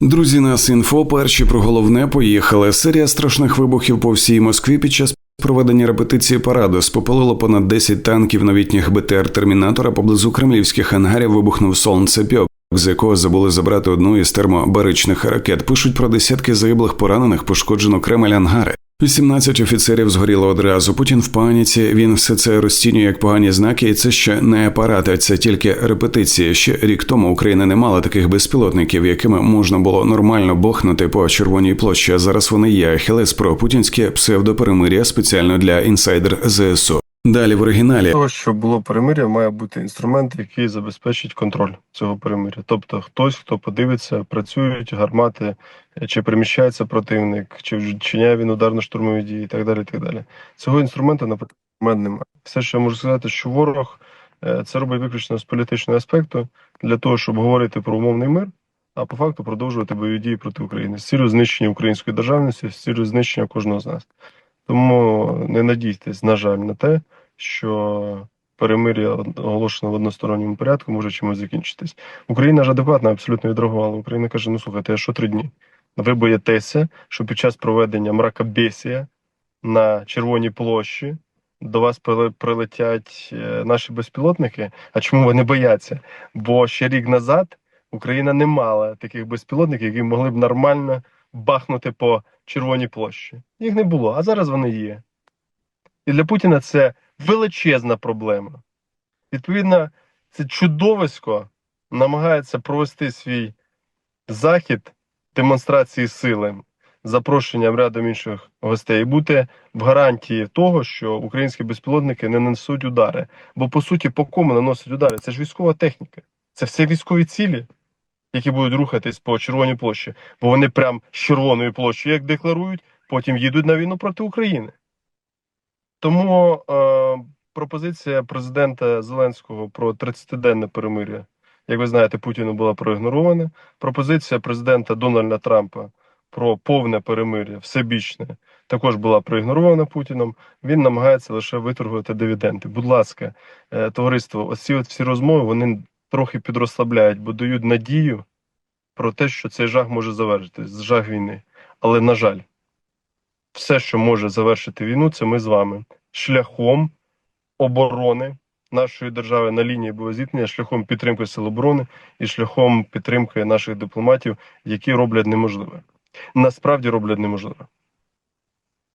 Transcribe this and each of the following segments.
Друзі, нас інфо перші про головне поїхали. Серія страшних вибухів по всій Москві під час проведення репетиції параду спопалило понад 10 танків новітніх БТР Термінатора поблизу кремлівських ангарів. Вибухнув сонцепьок, з якого забули забрати одну із термобаричних ракет. Пишуть про десятки загиблих поранених, пошкоджено Кремль ангари. 18 офіцерів згоріло одразу. Путін в паніці. Він все це розцінює як погані знаки, і це ще не апарати, це тільки репетиції. Ще рік тому Україна не мала таких безпілотників, якими можна було нормально бохнути по червоній площі. А зараз вони є. Хелес про путінське псевдоперемир'я спеціально для інсайдер ЗСУ. Далі в оригіналі того, щоб було перемир'я, має бути інструмент, який забезпечить контроль цього перемир'я. Тобто хтось, хто подивиться, працюють гармати, чи переміщається противник, чи вчиняє він ударно-штурмові дії, і так далі. так далі. Цього інструменту в немає. Все, що я можу сказати, що ворог е, це робить виключно з політичного аспекту для того, щоб говорити про умовний мир. А по факту продовжувати бойові дії проти України з цілею знищення української державності, з цілею знищення кожного з нас. Тому не надійтесь, на жаль, на те, що перемир'я оголошено в односторонньому порядку може чимось закінчитись. Україна ж адекватно абсолютно відреагувала. Україна каже: ну слухайте, що три дні? Ви боїтеся, що під час проведення мракобесія на Червоній площі до вас прилетять е, наші безпілотники. А чому вони бояться? Бо ще рік назад Україна не мала таких безпілотників, які могли б нормально бахнути по Червоній площі. Їх не було, а зараз вони є. І для Путіна це величезна проблема. Відповідно, це чудовисько намагається провести свій захід демонстрації сили запрошенням рядом інших гостей і бути в гарантії того, що українські безпілотники не нанесуть удари. Бо по суті, по кому наносять удари? Це ж військова техніка, це все військові цілі, які будуть рухатись по Червоній площі, бо вони прям з Червоної площі, як декларують, потім їдуть на війну проти України. Тому е, пропозиція президента Зеленського про 30-денне перемир'я, як ви знаєте, Путіну була проігнорована. Пропозиція президента Дональда Трампа про повне перемир'я, всебічне, також була проігнорована Путіном. Він намагається лише виторгувати дивіденди. Будь ласка, е, товариство, оці от всі розмови вони трохи підрослабляють, бо дають надію про те, що цей жах може завершитись, жах війни. Але, на жаль, все, що може завершити війну, це ми з вами шляхом оборони нашої держави на лінії боєзіткнення, шляхом підтримки сил оборони і шляхом підтримки наших дипломатів, які роблять неможливе. Насправді роблять неможливе.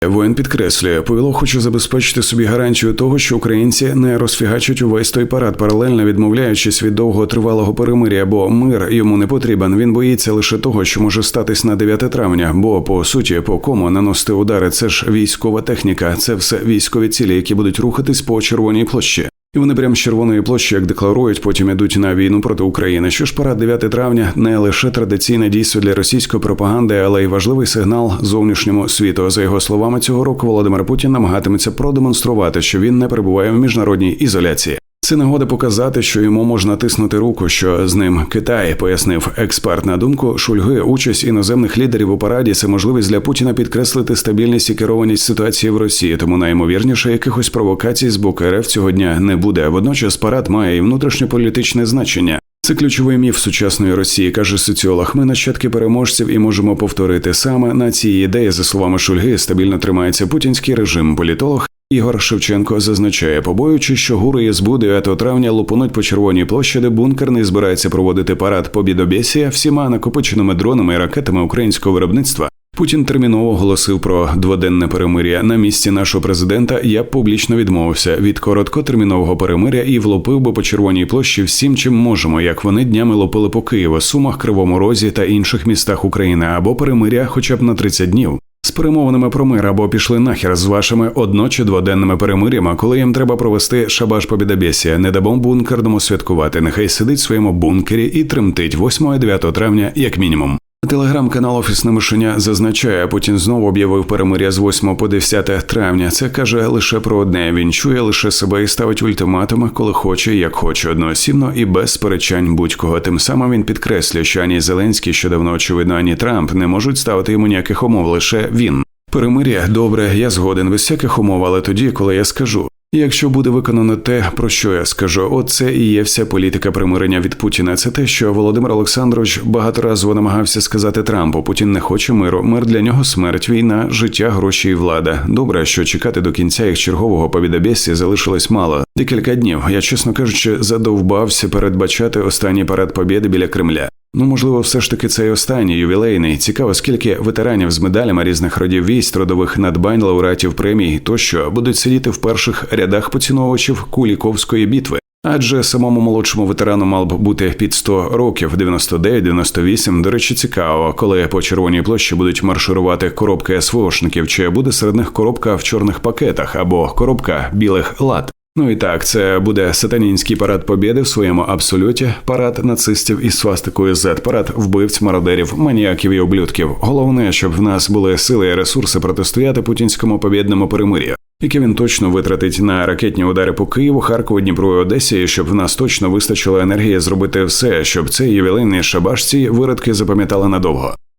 Воїн підкреслює, Павло хоче забезпечити собі гарантію того, що українці не розфігачать увесь той парад, паралельно відмовляючись від довготривалого перемир'я, бо мир йому не потрібен. Він боїться лише того, що може статись на 9 травня. Бо по суті, по кому наносити удари, це ж військова техніка, це все військові цілі, які будуть рухатись по червоній площі. І вони прямо з червоної площі, як декларують, потім ідуть на війну проти України. Що ж парад 9 травня не лише традиційне дійство для російської пропаганди, але й важливий сигнал зовнішньому світу. За його словами, цього року Володимир Путін намагатиметься продемонструвати, що він не перебуває в міжнародній ізоляції. Це нагода показати, що йому можна тиснути руку, що з ним Китай, пояснив експерт. На думку Шульги, участь іноземних лідерів у параді це можливість для Путіна підкреслити стабільність і керованість ситуації в Росії. Тому найімовірніше якихось провокацій з боку РФ цього дня не буде. Водночас парад має і внутрішньополітичне значення. Це ключовий міф сучасної Росії, каже соціолог. Ми нащадки переможців і можемо повторити саме на цій ідеї, за словами Шульги, стабільно тримається путінський режим. Політолог Ігор Шевченко зазначає, побоюючи, що гури СБУ 9 травня лупануть по червоній площі, де бункер не збирається проводити парад побідобєсія всіма накопиченими дронами і ракетами українського виробництва. Путін терміново оголосив про дводенне перемир'я. На місці нашого президента я б публічно відмовився від короткотермінового перемиря і влупив би по червоній площі всім, чим можемо, як вони днями лопили по Києву, Сумах, Кривому Розі та інших містах України, або перемиря, хоча б на 30 днів. З перемовинами про мир або пішли нахер з вашими одно чи дводенними перемирями, коли їм треба провести шабаш побідобєсія, не дамо бункерному святкувати. Нехай сидить в своєму бункері і тремтить 8-9 травня, як мінімум. Телеграм-канал Офісне мишеня зазначає, Путін знову об'явив перемиря з 8 по 10 травня. Це каже лише про одне. Він чує лише себе і ставить ультиматуми, коли хоче, як хоче, одноосібно і без сперечань будь-кого. Тим самим він підкреслює, що ані Зеленський, що давно очевидно, ані Трамп не можуть ставити йому ніяких умов. Лише він. Перемиря добре, я згоден без всяких умов, але тоді, коли я скажу. Якщо буде виконано те, про що я скажу, оце і є вся політика примирення від Путіна. Це те, що Володимир Олександрович багаторазово намагався сказати Трампу. Путін не хоче миру. Мир для нього смерть, війна, життя, гроші і влада. Добре, що чекати до кінця їх чергового повідобєсі залишилось мало. Декілька днів. Я, чесно кажучи, задовбався передбачати останній парад побєди біля Кремля. Ну, можливо, все ж таки цей останній ювілейний. Цікаво, скільки ветеранів з медалями різних родів військ, трудових надбань, лауреатів премій тощо будуть сидіти в перших рядах поціновувачів Куліковської бітви. Адже самому молодшому ветерану мав б бути під 100 років, 99-98. До речі, цікаво, коли по червоній площі будуть марширувати коробки СВОшників, чи буде серед них коробка в чорних пакетах або коробка білих лад. Ну і так, це буде сатанінський парад побєди в своєму абсолюті, парад нацистів із свастикою Z, парад вбивць, мародерів, маніяків і облюдків. Головне, щоб в нас були сили і ресурси протистояти путінському побєдному перемир'ю, яке він точно витратить на ракетні удари по Києву, Харкову, Дніпру і Одесі, і щоб в нас точно вистачило енергії зробити все, щоб цей ювілейний шабаш ці виродки запам'ятали надовго.